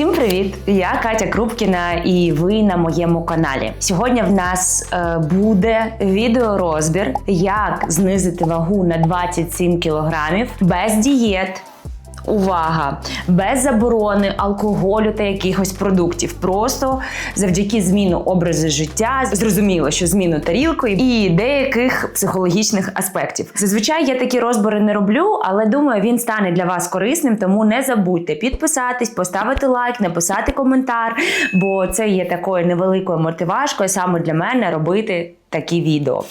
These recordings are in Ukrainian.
Всім привіт! Я Катя Крупкіна, і ви на моєму каналі. Сьогодні в нас е, буде відеорозбір, як знизити вагу на 27 кілограмів без дієт. Увага! Без заборони алкоголю та якихось продуктів. Просто завдяки зміну образу життя, зрозуміло, що зміну тарілкою і деяких психологічних аспектів. Зазвичай я такі розбори не роблю, але думаю, він стане для вас корисним. Тому не забудьте підписатись, поставити лайк, написати коментар, бо це є такою невеликою мотивашкою саме для мене робити такі відео.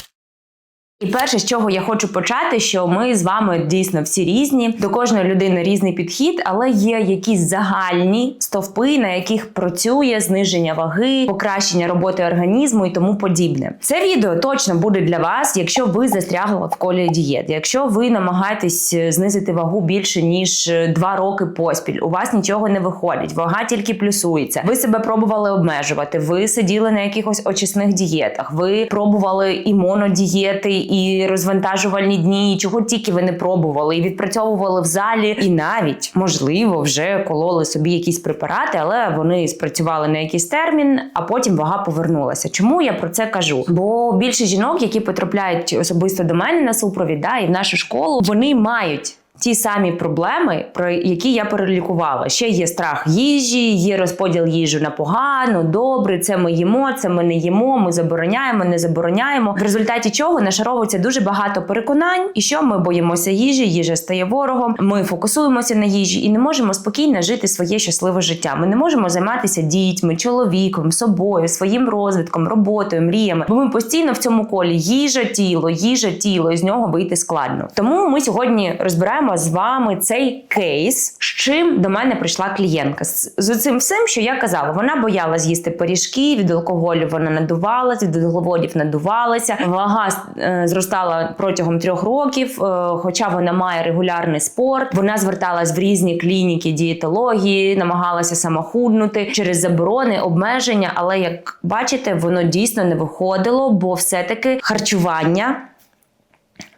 І перше, з чого я хочу почати, що ми з вами дійсно всі різні. До кожної людини різний підхід, але є якісь загальні стовпи, на яких працює зниження ваги, покращення роботи організму і тому подібне. Це відео точно буде для вас, якщо ви застрягли в колі дієт. Якщо ви намагаєтесь знизити вагу більше ніж 2 роки поспіль, у вас нічого не виходить, вага тільки плюсується. Ви себе пробували обмежувати, ви сиділи на якихось очисних дієтах, ви пробували і монодієти і розвантажувальні дні, і чого тільки ви не пробували, і відпрацьовували в залі, і навіть можливо вже кололи собі якісь препарати, але вони спрацювали на якийсь термін, а потім вага повернулася. Чому я про це кажу? Бо більше жінок, які потрапляють особисто до мене на супровід, да, і в нашу школу, вони мають. Ті самі проблеми, про які я перелікувала. Ще є страх їжі, є розподіл їжі на погано, добре. Це ми їмо, це ми не їмо. Ми забороняємо, не забороняємо. В результаті чого нашаровується дуже багато переконань, і що ми боїмося їжі, їжа стає ворогом. Ми фокусуємося на їжі і не можемо спокійно жити своє щасливе життя. Ми не можемо займатися дітьми, чоловіком, собою, своїм розвитком, роботою, мріями. Бо ми постійно в цьому колі їжа, тіло, їжа, тіло, і з нього вийти складно. Тому ми сьогодні розбираємо з вами цей кейс, з чим до мене прийшла клієнтка. З, цим всім, що я казала, вона боялась їсти пиріжки, від алкоголю вона надувалась, від вуглеводів надувалася. Вага е, зростала протягом трьох років, е, хоча вона має регулярний спорт. Вона зверталась в різні клініки дієтології, намагалася самохуднути через заборони, обмеження. Але як бачите, воно дійсно не виходило, бо все-таки харчування.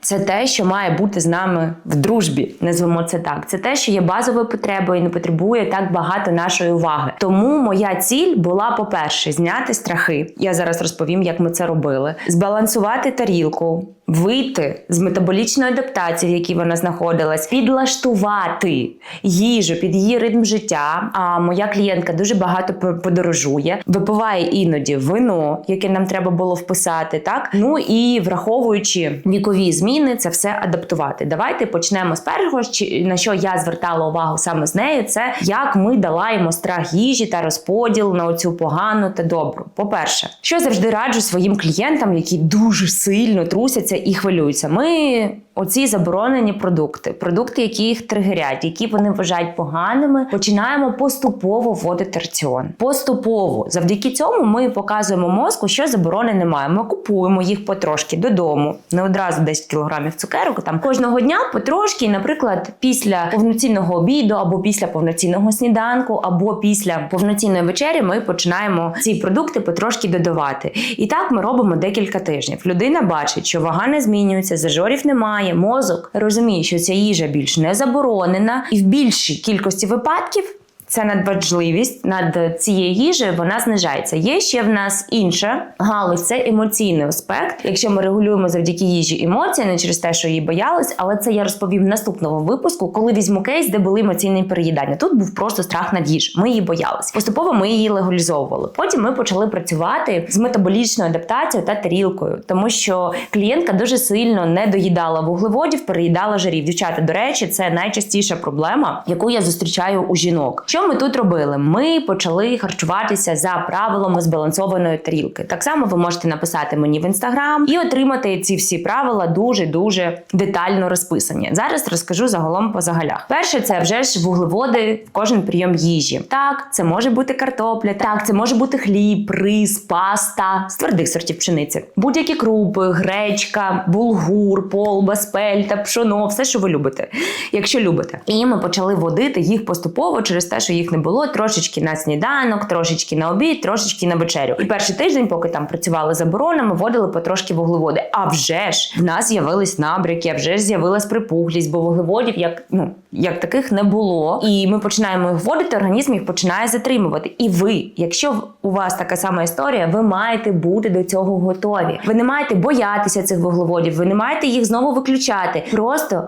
Це те, що має бути з нами в дружбі, назвемо це так. Це те, що є базовою потребою і не потребує так багато нашої уваги. Тому моя ціль була, по-перше, зняти страхи. Я зараз розповім, як ми це робили, збалансувати тарілку, вийти з метаболічної адаптації, в якій вона знаходилась, підлаштувати їжу під її ритм життя. А моя клієнтка дуже багато подорожує, випиває іноді вино, яке нам треба було вписати. Так ну і враховуючи вікові зміни, це все адаптувати. Давайте почнемо з першого, на що я звертала увагу саме з нею. Це як ми долаємо страх їжі та розподіл на оцю погану та добру. По перше, що завжди раджу своїм клієнтам, які дуже сильно трусяться і хвилюються. Ми оці заборонені продукти, продукти, які їх тригерять, які вони вважають поганими, починаємо поступово вводити раціон. Поступово, завдяки цьому, ми показуємо мозку, що заборони немає. Ми купуємо їх потрошки додому, не одразу 10 кілограмів цукерок. Там кожного дня потрошки, наприклад, після повноцінного обіду, або після повноцінного сніданку, або після повноцінної вечері, ми починаємо ці продукти потрошки додавати. І так ми робимо декілька тижнів. Людина бачить, що вага не змінюється, зажорів немає, мозок розуміє, що ця їжа більш не заборонена, і в більшій кількості випадків. Ця надважливість над цією їжею вона знижається. Є ще в нас інша галузь, це емоційний аспект. Якщо ми регулюємо завдяки їжі емоції, не через те, що її боялись, але це я розповім в наступному випуску, коли візьму кейс, де були емоційні переїдання. Тут був просто страх над їж. Ми її боялись. Поступово ми її легалізовували. Потім ми почали працювати з метаболічною адаптацією та тарілкою, тому що клієнтка дуже сильно не доїдала вуглеводів, переїдала жирів. Дівчата, до речі, це найчастіша проблема, яку я зустрічаю у жінок. Що ми тут робили? Ми почали харчуватися за правилами збалансованої тарілки. Так само ви можете написати мені в інстаграм і отримати ці всі правила дуже дуже детально розписані. Зараз розкажу загалом по загалях. Перше, це вже ж вуглеводи в кожен прийом їжі. Так, це може бути картопля, так, це може бути хліб, рис, паста з твердих сортів пшениці, будь-які крупи, гречка, булгур, полба, спельта, пшоно, все, що ви любите, якщо любите. І ми почали водити їх поступово через те, що що їх не було трошечки на сніданок, трошечки на обід, трошечки на вечерю. І перший тиждень, поки там працювали заборонами, вводили потрошки вуглеводи. А вже ж в нас з'явились набряки, а вже ж з'явилась припуглість, бо вуглеводів як ну як таких не було. І ми починаємо їх вводити, організм їх починає затримувати. І ви, якщо у вас така сама історія, ви маєте бути до цього готові. Ви не маєте боятися цих вуглеводів, ви не маєте їх знову виключати. Просто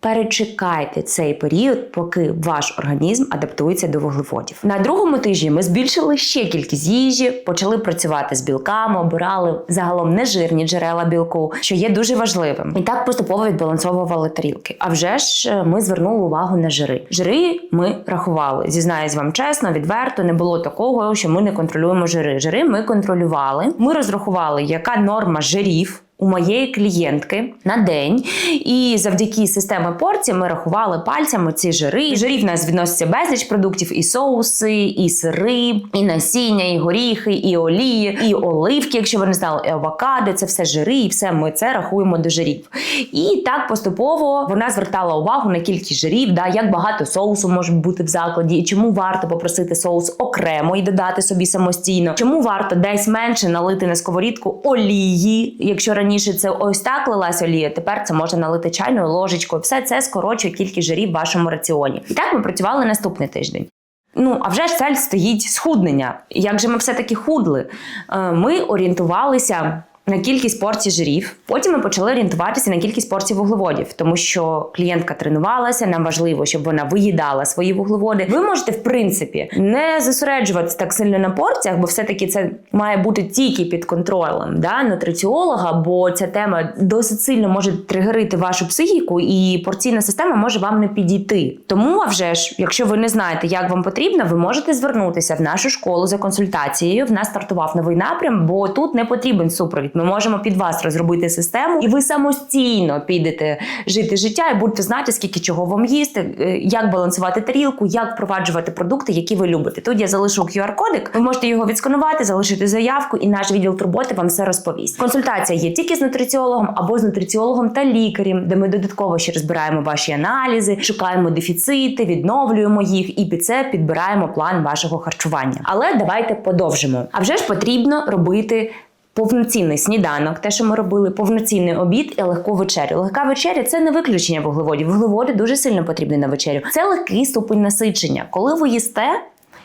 Перечекайте цей період, поки ваш організм адаптується до вуглеводів. На другому тижні ми збільшили ще кількість їжі, почали працювати з білками, обирали загалом нежирні джерела білку, що є дуже важливим. І так поступово відбалансовували тарілки. А вже ж ми звернули увагу на жири. Жири ми рахували. Зізнаюсь вам чесно, відверто не було такого, що ми не контролюємо жири. Жири ми контролювали. Ми розрахували, яка норма жирів у моєї клієнтки на день. І завдяки системі порцій ми рахували пальцями ці жири. Жирів нас відноситься безліч продуктів: і соуси, і сири, і насіння, і горіхи, і олії, і оливки, якщо ви не знали, і авокадо, це все жири, і все ми це рахуємо до жирів. І так поступово вона звертала увагу на кількість жирів, да, як багато соусу може бути в закладі, і чому варто попросити соус окремо і додати собі самостійно, чому варто десь менше налити на сковорідку олії, якщо раніше раніше це ось так лилась олія, тепер це можна налити чайною ложечкою. Все це скорочує кількість жирів в вашому раціоні. І так ми працювали наступний тиждень. Ну, а вже ж цель стоїть схуднення. Як же ми все-таки худли? Е, ми орієнтувалися на кількість порцій жирів. Потім ми почали орієнтуватися на кількість порцій вуглеводів, тому що клієнтка тренувалася. Нам важливо, щоб вона виїдала свої вуглеводи. Ви можете, в принципі, не зосереджуватися так сильно на порціях, бо все-таки це має бути тільки під контролем да, нутриціолога, бо ця тема досить сильно може тригерити вашу психіку, і порційна система може вам не підійти. Тому, а вже ж, якщо ви не знаєте, як вам потрібно, ви можете звернутися в нашу школу за консультацією. В нас стартував новий напрям, бо тут не потрібен супровід. Ми можемо під вас розробити систему, і ви самостійно підете жити життя і будете знати, скільки чого вам їсти, е, як балансувати тарілку, як впроваджувати продукти, які ви любите. Тут я залишу QR-кодик, ви можете його відсканувати, залишити заявку, і наш відділ турботи вам все розповість. Консультація є тільки з нутриціологом або з нутриціологом та лікарем, де ми додатково ще розбираємо ваші аналізи, шукаємо дефіцити, відновлюємо їх і під це підбираємо план вашого харчування. Але давайте подовжимо. А вже ж потрібно робити повноцінний сніданок, те, що ми робили, повноцінний обід і легку вечерю. Легка вечеря це не виключення вуглеводів. Вуглеводи дуже сильно потрібні на вечерю. Це легкий ступень насичення. Коли ви їсте.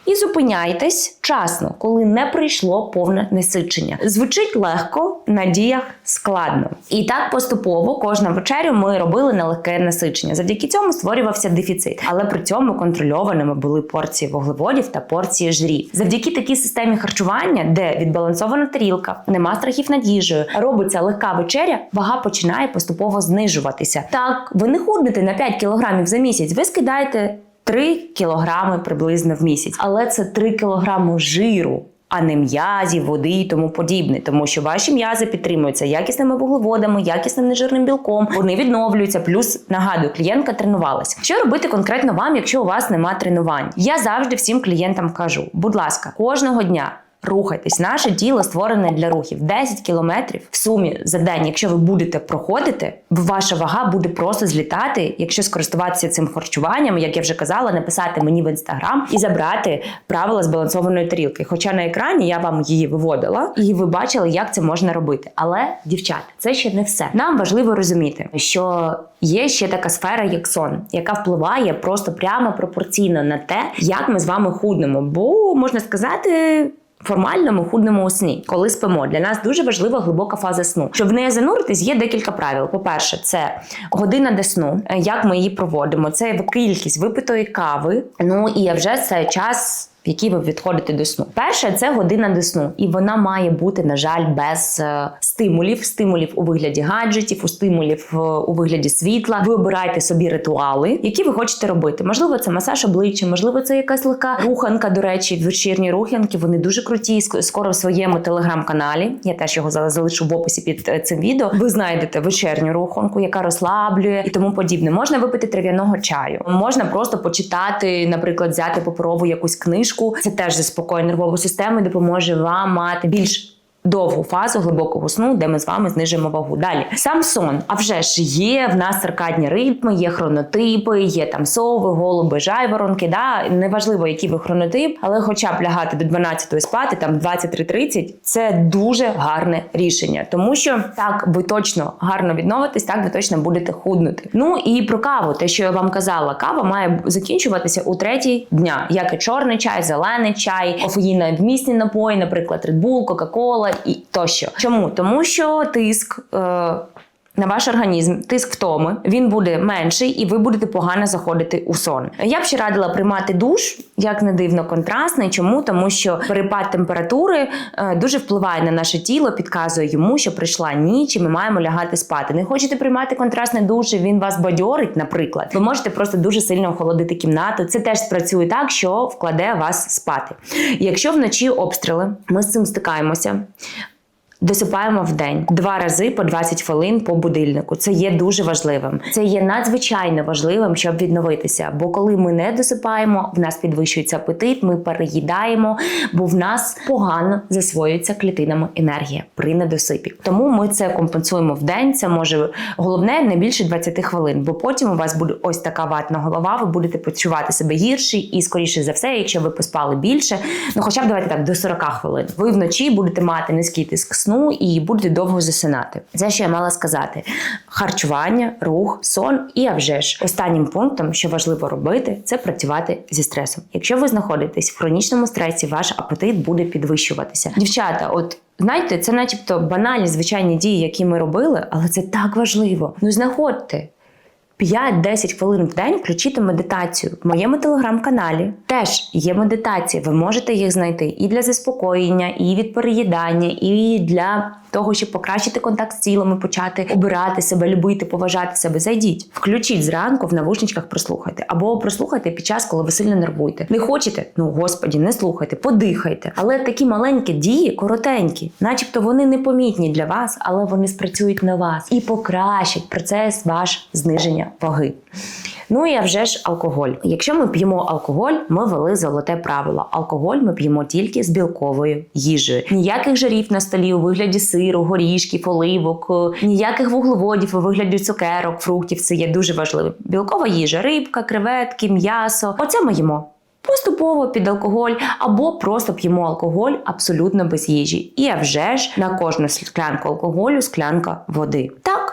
І зупиняйтесь вчасно, коли не прийшло повне насичення. Звучить легко, на діях складно. І так поступово кожну вечерю ми робили на легке насичення. Завдяки цьому створювався дефіцит, але при цьому контрольованими були порції вуглеводів та порції жирів. Завдяки такій системі харчування, де відбалансована тарілка, нема страхів над їжею, робиться легка вечеря, вага починає поступово знижуватися. Так, ви не худнете на 5 кілограмів за місяць, ви скидаєте. 3 кілограми приблизно в місяць, але це 3 кілограми жиру. А не м'язі, води і тому подібне, тому що ваші м'язи підтримуються якісними вуглеводами, якісним нежирним білком. Вони відновлюються. Плюс нагадую, клієнтка тренувалася. Що робити конкретно вам, якщо у вас нема тренувань? Я завжди всім клієнтам кажу: будь ласка, кожного дня Рухайтесь, наше тіло створене для рухів 10 кілометрів в сумі за день. Якщо ви будете проходити, ваша вага буде просто злітати, якщо скористуватися цим харчуванням, як я вже казала, написати мені в інстаграм і забрати правила збалансованої тарілки. Хоча на екрані я вам її виводила, і ви бачили, як це можна робити. Але, дівчата, це ще не все. Нам важливо розуміти, що є ще така сфера, як сон, яка впливає просто прямо пропорційно на те, як ми з вами худнемо. Бо можна сказати формальному худному сні, коли спимо. Для нас дуже важлива глибока фаза сну. Щоб в неї зануритись, є декілька правил. По-перше, це година до сну, як ми її проводимо. Це кількість випитої кави. Ну і вже це час в якій ви відходите до сну. Перше це година до сну, і вона має бути, на жаль, без е, стимулів, стимулів у вигляді гаджетів, у стимулів е, у вигляді світла. Ви обираєте собі ритуали, які ви хочете робити. Можливо, це масаж обличчя, можливо, це якась легка руханка. До речі, вечірні руханки. Вони дуже круті. Скоро в своєму телеграм-каналі. Я теж його залишу в описі під е, цим відео. Ви знайдете вечірню руханку, яка розслаблює і тому подібне. Можна випити трав'яного чаю, можна просто почитати, наприклад, взяти паперову якусь книжку книжку. Це теж заспокоює нервову систему і допоможе вам мати більш довгу фазу глибокого сну, де ми з вами знижуємо вагу. Далі сам сон. А вже ж є в нас циркадні ритми, є хронотипи, є там сови, голуби, жайворонки. Да? Неважливо, який ви хронотип, але хоча б лягати до 12 спати, там 23.30 – це дуже гарне рішення, тому що так ви точно гарно відновитесь, так ви точно будете худнути. Ну і про каву, те, що я вам казала, кава має закінчуватися у третій дня, як і чорний чай, зелений чай, кофеїна вмісні напої, наприклад, Red Bull, Coca-Cola і тощо. Чому? Тому що тиск. Е- на ваш організм тиск втоми, він буде менший, і ви будете погано заходити у сон. Я б ще радила приймати душ, як не дивно, контрастний. Чому? Тому що перепад температури е, дуже впливає на наше тіло, підказує йому, що прийшла ніч, і ми маємо лягати спати. Не хочете приймати контрастний душ, він вас бадьорить, наприклад. Ви можете просто дуже сильно охолодити кімнату. Це теж спрацює так, що вкладе вас спати. Якщо вночі обстріли, ми з цим стикаємося. Досипаємо в день два рази по 20 хвилин по будильнику. Це є дуже важливим. Це є надзвичайно важливим, щоб відновитися. Бо коли ми не досипаємо, в нас підвищується апетит, ми переїдаємо, бо в нас погано засвоюється клітинами енергія при недосипі. Тому ми це компенсуємо в день. Це може головне не більше 20 хвилин, бо потім у вас буде ось така ватна голова. Ви будете почувати себе гірше, і скоріше за все, якщо ви поспали більше, ну хоча б давайте так до 40 хвилин. Ви вночі будете мати низький тиск сну і будете довго засинати. Це що я мала сказати: харчування, рух, сон і а вже ж останнім пунктом, що важливо робити, це працювати зі стресом. Якщо ви знаходитесь в хронічному стресі, ваш апетит буде підвищуватися. Дівчата, от. Знаєте, це начебто банальні звичайні дії, які ми робили, але це так важливо. Ну знаходьте 5-10 хвилин в день включити медитацію. В моєму телеграм-каналі теж є медитації. Ви можете їх знайти і для заспокоєння, і від переїдання, і для того, щоб покращити контакт з тілом почати обирати себе, любити, поважати себе. Зайдіть, включіть зранку в навушничках, прослухайте. Або прослухайте під час, коли ви сильно нервуєте. Не хочете? Ну господі, не слухайте, подихайте. Але такі маленькі дії, коротенькі, начебто вони непомітні для вас, але вони спрацюють на вас і покращать процес ваш зниження ваги. Ну і а вже ж алкоголь. Якщо ми п'ємо алкоголь, ми вели золоте правило. Алкоголь ми п'ємо тільки з білковою їжею. Ніяких жарів на столі у вигляді сиру, горішків, оливок, ніяких вуглеводів у вигляді цукерок, фруктів. Це є дуже важливо. Білкова їжа, рибка, креветки, м'ясо. Оце ми їмо. Поступово під алкоголь або просто п'ємо алкоголь абсолютно без їжі. І а вже ж на кожну склянку алкоголю склянка води. Так.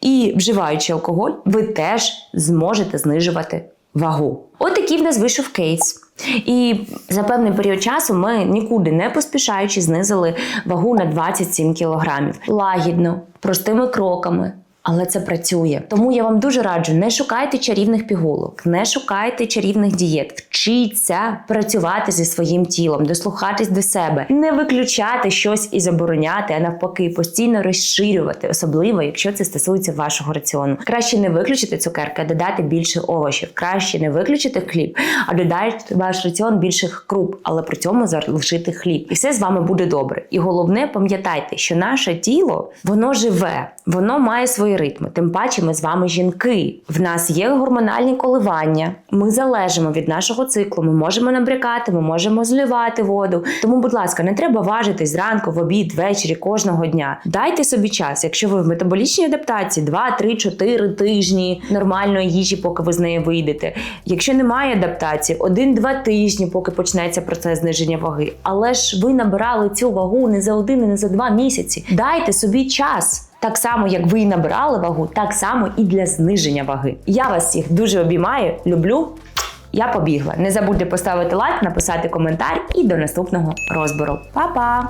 І вживаючи алкоголь, ви теж зможете знижувати вагу. От такий в нас вийшов кейс. І за певний період часу ми нікуди не поспішаючи знизили вагу на 27 кілограмів. Лагідно, простими кроками. Але це працює. Тому я вам дуже раджу: не шукайте чарівних пігулок, не шукайте чарівних дієт. Вчіться працювати зі своїм тілом, дослухатись до себе, не виключати щось і забороняти, а навпаки, постійно розширювати, особливо якщо це стосується вашого раціону. Краще не виключити цукерки, а додати більше овочів. Краще не виключити хліб, а додати ваш раціон більших круп, але при цьому залишити хліб. І все з вами буде добре. І головне, пам'ятайте, що наше тіло воно живе, воно має свої ритми. Тим паче, ми з вами жінки. В нас є гормональні коливання. Ми залежимо від нашого циклу. Ми можемо набрякати, ми можемо зливати воду. Тому, будь ласка, не треба важитись зранку, в обід, ввечері, кожного дня. Дайте собі час, якщо ви в метаболічній адаптації 2, 3, 4 тижні нормальної їжі, поки ви з неї вийдете. Якщо немає адаптації, 1-2 тижні, поки почнеться процес зниження ваги. Але ж ви набирали цю вагу не за один, і не за два місяці. Дайте собі час. Так само, як ви і набирали вагу, так само і для зниження ваги. Я вас всіх дуже обіймаю, люблю. Я побігла. Не забудьте поставити лайк, написати коментар і до наступного розбору. Па-па!